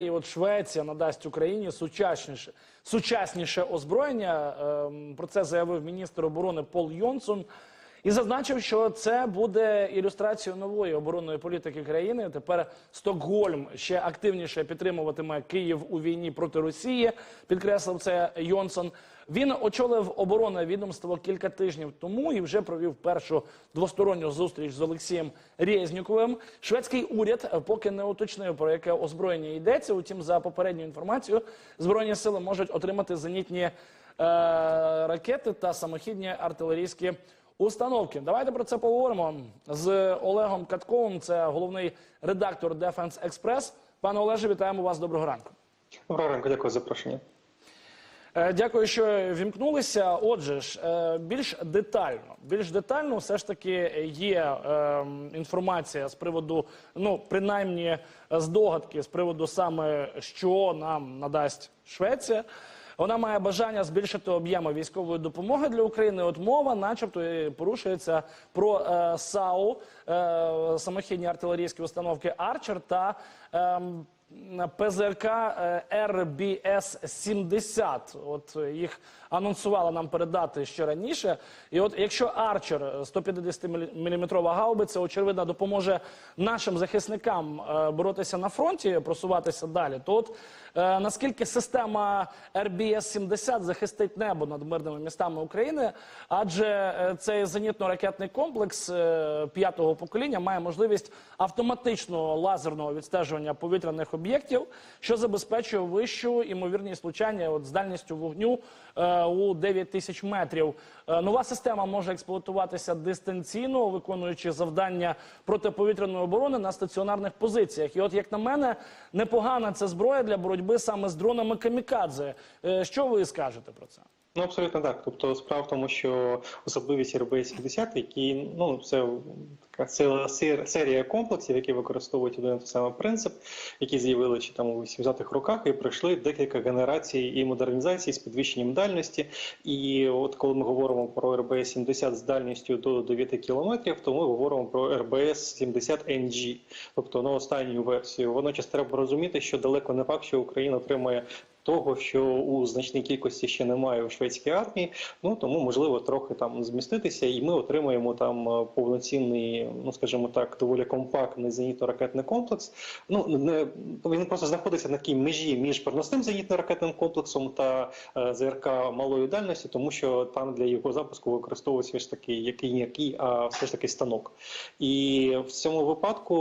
І от Швеція надасть Україні сучасніше, сучасніше озброєння. Ем, Про це заявив міністр оборони Пол Йонсон. І зазначив, що це буде ілюстрацією нової оборонної політики країни. Тепер Стокгольм ще активніше підтримуватиме Київ у війні проти Росії. Підкреслив це Йонсон. Він очолив оборонне відомство кілька тижнів тому і вже провів першу двосторонню зустріч з Олексієм Резнюковим. Шведський уряд поки не уточнив про яке озброєння йдеться. Утім, за попередньою інформацією, збройні сили можуть отримати зенітні е, ракети та самохідні артилерійські установки. Давайте про це поговоримо з Олегом Катковим. Це головний редактор Defense Express. Пане Олеже, вітаємо вас. Доброго ранку. Доброго ранку, дякую за запрошення. Е, Дякую, що вімкнулися. Отже ж, е, більш детально, більш детально, все ж таки є е, інформація з приводу, ну принаймні здогадки з приводу саме що нам надасть Швеція. Вона має бажання збільшити об'єми військової допомоги для України. От мова, начебто, порушується про е, САУ, е, самохідні артилерійські установки Арчер та. ем, ПЗРК е, РБС-70. От е, їх анонсували нам передати ще раніше. І от якщо Арчер 150-мм гаубиця, очевидно, допоможе нашим захисникам е, боротися на фронті, просуватися далі, то от е, наскільки система РБС-70 захистить небо над мирними містами України, адже е, цей зенітно-ракетний комплекс е, п'ятого покоління має можливість автоматичного лазерного відстежування повітряних об'єктів, що забезпечує вищу імовірність влучання от, з дальністю вогню е, у 9 тисяч метрів. Е, нова система може експлуатуватися дистанційно, виконуючи завдання протиповітряної оборони на стаціонарних позиціях. І от, як на мене, непогана це зброя для боротьби саме з дронами камікадзе. Е, що ви скажете про це? Ну абсолютно так. Тобто, справа в тому, що особливість РБ-70, які ну це така ціла серія комплексів, які використовують один і той самий принцип, які з'явили ще там у 80-х роках, і пройшли декілька генерацій і модернізацій з підвищенням дальності. І от коли ми говоримо про РБС-70 з дальністю до 9 кілометрів, то ми говоримо про РБС-70NG, тобто на останню версію. Водночас треба розуміти, що далеко не факт, що Україна отримає того, що у значній кількості ще немає у шведській армії, ну тому можливо трохи там зміститися, і ми отримаємо там е, повноцінний, ну скажімо так, доволі компактний зенітно-ракетний комплекс. Ну не він просто знаходиться на такій межі між переносним зенітно-ракетним комплексом та е, ЗРК малої дальності, тому що там для його запуску використовується ж таки який ніякий, а все ж таки станок. І в цьому випадку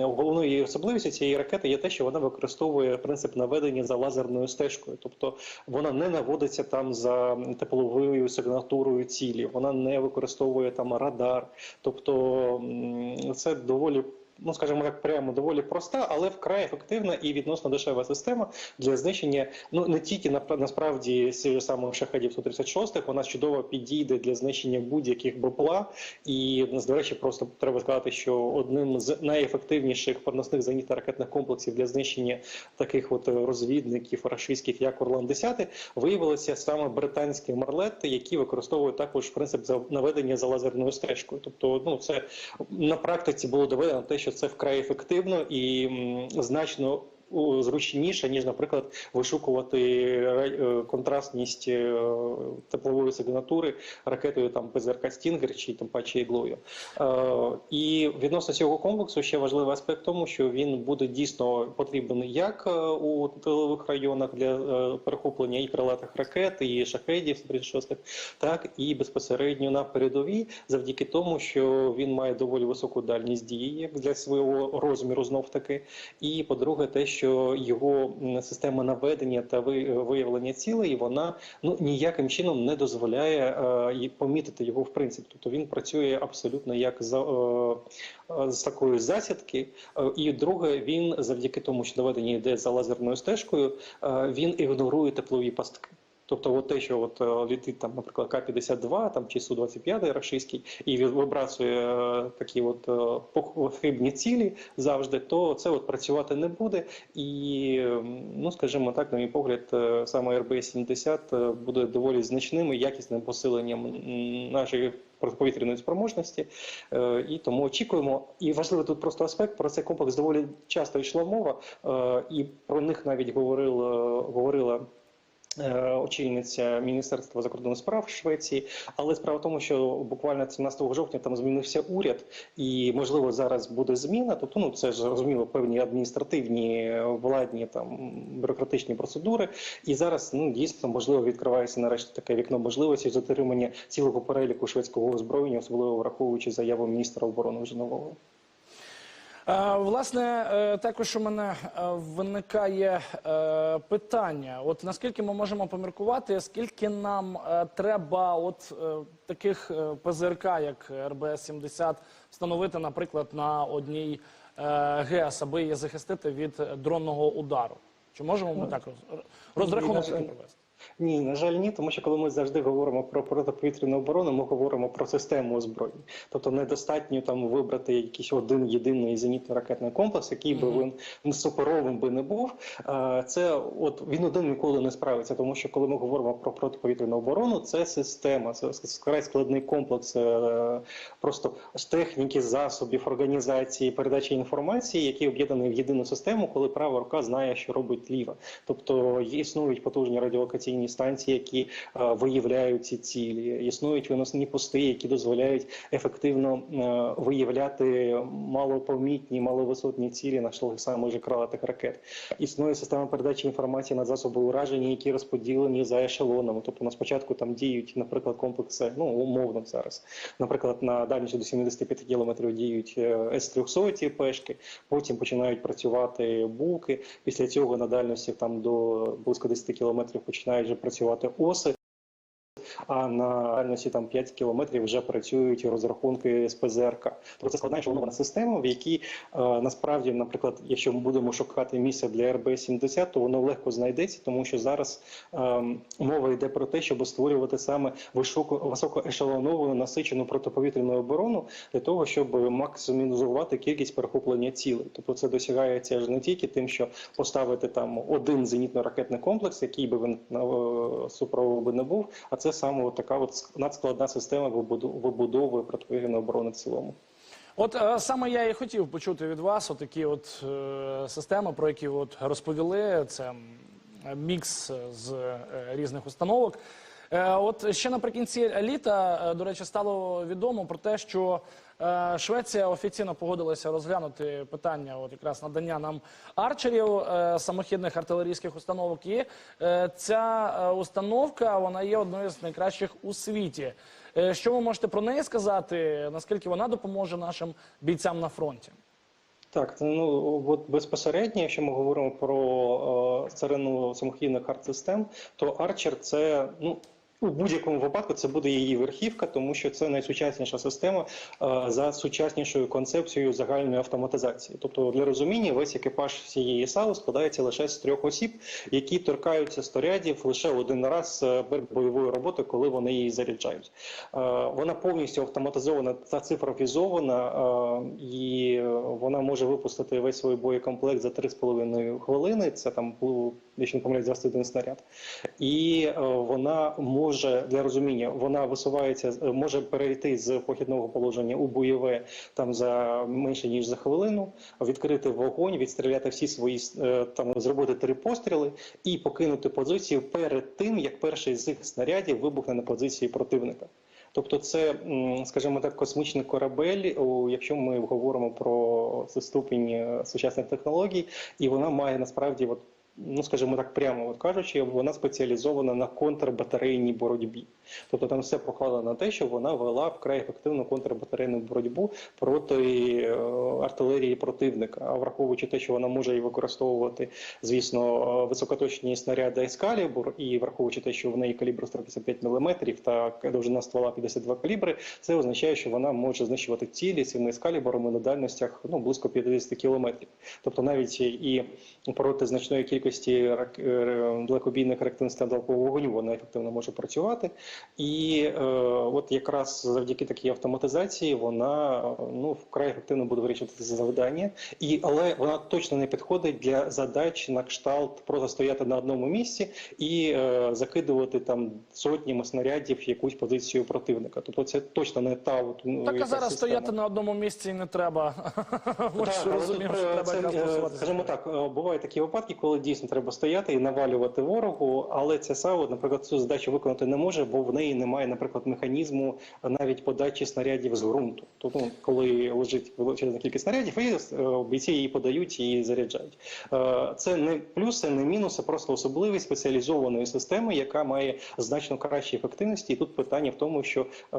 головною особливістю цієї ракети є те, що вона використовує принцип наведення за лазерною стежкою, тобто вона не наводиться там за тепловою сигнатурою цілі, вона не використовує там радар. Тобто це доволі. Ну, скажімо так, прямо доволі проста, але вкрай ефективна і відносно дешева система для знищення. Ну не тільки на насправді цих самих шахедів 136 вона чудово підійде для знищення будь-яких БПЛА. І до речі, просто треба сказати, що одним з найефективніших переносних зенітно-ракетних комплексів для знищення таких от розвідників рашистських, як Орлан 10 виявилися саме британські марлети, які використовують також принцип наведення за лазерною стежкою. Тобто, ну це на практиці було доведено те, що це вкрай ефективно і значно. Зручніше ніж, наприклад, вишукувати е, контрастність е, теплової сигнатури ракетою там ПЗРК Стінгер чи тим паче іглою. Е, І відносно цього комплексу ще важливий аспект тому, що він буде дійсно потрібен як у тилових районах для перехоплення і крилатих ракет, і шахедів 36, так і безпосередньо на передовій, завдяки тому, що він має доволі високу дальність дії як для свого розміру, знов таки. І по-друге, те, що його система наведення та ви- виявлення цілей, вона ну ніяким чином не дозволяє е, помітити його в принципі. Тобто він працює абсолютно як за е, е, з такої засідки. Е, І друге, він завдяки тому, що наведення йде за лазерною стежкою, е, він ігнорує теплові пастки. Тобто, от те, що от е, літить там, наприклад, К-52 там чи Су-25 рашистський, і вибрасує е, такі от е, пох- хибні цілі завжди, то це от працювати не буде. І ну скажімо так, на мій погляд, саме РБ-70 е, буде доволі значним і якісним посиленням нашої протиповітряної спроможності. І тому очікуємо. І важливий тут просто аспект про цей комплекс доволі часто йшла мова, і про них навіть говорила говорила. Е, Очільниця Міністерства закордонних справ Швеції, але справа в тому, що буквально 17 жовтня там змінився уряд, і можливо зараз буде зміна. Тобто, ну це ж зрозуміло, певні адміністративні владні там бюрократичні процедури. І зараз ну дійсно можливо відкривається нарешті таке вікно можливості затримання цілого переліку шведського озброєння, особливо враховуючи заяву міністра оборони вже нового. Е, Власне, е, також у мене е, виникає е, питання: от наскільки ми можемо поміркувати, скільки нам треба от таких ПЗРК, як РБС-70, встановити, наприклад, на одній ГЕС, аби її захистити від дронного удару? Чи можемо ми так роз- розрахунок такий провести? Ні, на жаль, ні, тому що коли ми завжди говоримо про протиповітряну оборону, ми говоримо про систему озброєння. Тобто недостатньо там вибрати якийсь один єдиний зенітно-ракетний комплекс, який би він ну, суперовим би не був. Це от він один ніколи не справиться, тому що коли ми говоримо про протиповітряну оборону, це система, це вкрай складний комплекс е, просто з техніки, засобів, організації, передачі інформації, які об'єднані в єдину систему, коли права рука знає, що робить ліва. Тобто існують потужні радіолокаційні станції, які е, виявляють ці цілі. Існують виносні пости, які дозволяють ефективно е, виявляти малопомітні, маловисотні цілі на же крилатих ракет. Існує система передачі інформації на засоби ураження, які розподілені за ешелонами. Тобто на спочатку там діють, наприклад, комплекси, ну умовно зараз. Наприклад, на дальність до 75 кілометрів діють е, С-300 пешки, потім починають працювати булки. Після цього на дальності там до близько 10 кілометрів починають вже працювати оси. А на дальності там 5 кілометрів вже працюють розрахунки з ПЗРК. Тобто це складна ешелонована система, в якій е, насправді, наприклад, якщо ми будемо шукати місце для РБ-70, то воно легко знайдеться, тому що зараз е, мова йде про те, щоб створювати саме високо високоешелоновану насичену протиповітряну оборону для того, щоб максимізувати кількість перехоплення цілей. Тобто це досягається ж не тільки тим, що поставити там один зенітно-ракетний комплекс, який би він е, супровод би не був, а це саме от така от надскладна система вибудови протиповітряної оборони в цілому. От е, саме я і хотів почути від вас отакі от е, системи, про які от розповіли. Це мікс з е, різних установок. Е, от ще наприкінці літа, е, до речі, стало відомо про те, що е, Швеція офіційно погодилася розглянути питання, от якраз надання нам арчерів, самохідних артилерійських установок. І ця установка вона є одною з найкращих у світі. Що ви можете про неї сказати? Наскільки вона допоможе нашим бійцям на фронті? Так, ну от безпосередньо, якщо ми говоримо про царину самохідних арт-систем, то Archer це ну. У будь-якому випадку це буде її верхівка, тому що це найсучасніша система е, за сучаснішою концепцією загальної автоматизації. Тобто, для розуміння, весь екіпаж всієї САУ складається лише з трьох осіб, які торкаються снарядів лише один раз е, бойовою роботою, коли вони її заряджають. Е, Вона повністю автоматизована та цифровізована, і вона може випустити весь свій боєкомплект за 3,5 хвилини. Це там якщо не помиляюсь, 21 снаряд. І е, вона може для розуміння, вона висувається, е, може перейти з похідного положення у бойове там за менше ніж за хвилину, відкрити вогонь, відстріляти всі свої е, там зробити три постріли і покинути позицію перед тим, як перший з цих снарядів вибухне на позиції противника. Тобто, це, скажімо так, космічний корабель, якщо ми говоримо про ступінь сучасних технологій, і вона має насправді, от, ну скажімо так, прямо от кажучи, вона спеціалізована на контрбатарейній боротьбі. Тобто там все покладено на те, що вона вела вкрай ефективну контрбатарейну боротьбу проти е, артилерії противника. А враховуючи те, що вона може і використовувати, звісно, е, високоточні снаряди Ескалібур, і враховуючи те, що в неї калібр 155 мм та довжина ствола 52 калібри, це означає, що вона може знищувати цілі цими ескалібурами на дальностях ну близько 50 кілометрів. Тобто навіть і проти значної кількості кількості е, далекобійних реактивних систем далекого вогню вона ефективно може працювати. І е, от якраз завдяки такій автоматизації вона ну вкрай ефективно буде вирішувати ці завдання, і але вона точно не підходить для задач на кшталт просто стояти на одному місці і е, закидувати там сотнями снарядів якусь позицію противника. Тобто це точно не та от, ну, Так а зараз система. стояти на одному місці не треба. Е, це, е. Скажімо так, бувають такі випадки, коли дійсно треба стояти і навалювати ворогу, але ця САУ, наприклад, цю задачу виконати не може, бо в неї немає, наприклад, механізму навіть подачі снарядів з ґрунту. Тобто, коли лежить величезна кількість снарядів, і е, бійці її подають і заряджають. Е, Це не плюси, не мінуси, просто особливість спеціалізованої системи, яка має значно кращі ефективності. І тут питання в тому, що е,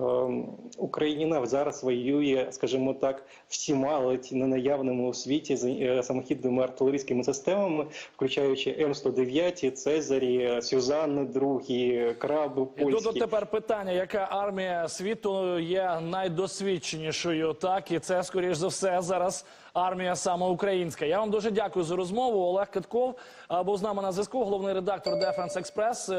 Україна зараз воює, скажімо так, всіма ледь не наявними у світі з самохідними артилерійськими системами, включаючи М109, Цезарі, Сюзанни, другі, краби Польські. тут тепер питання, яка армія світу є найдосвідченішою, так і це скоріш за все зараз армія саме українська. Я вам дуже дякую за розмову. Олег Китков був з нами на зв'язку, головний редактор Defense Express.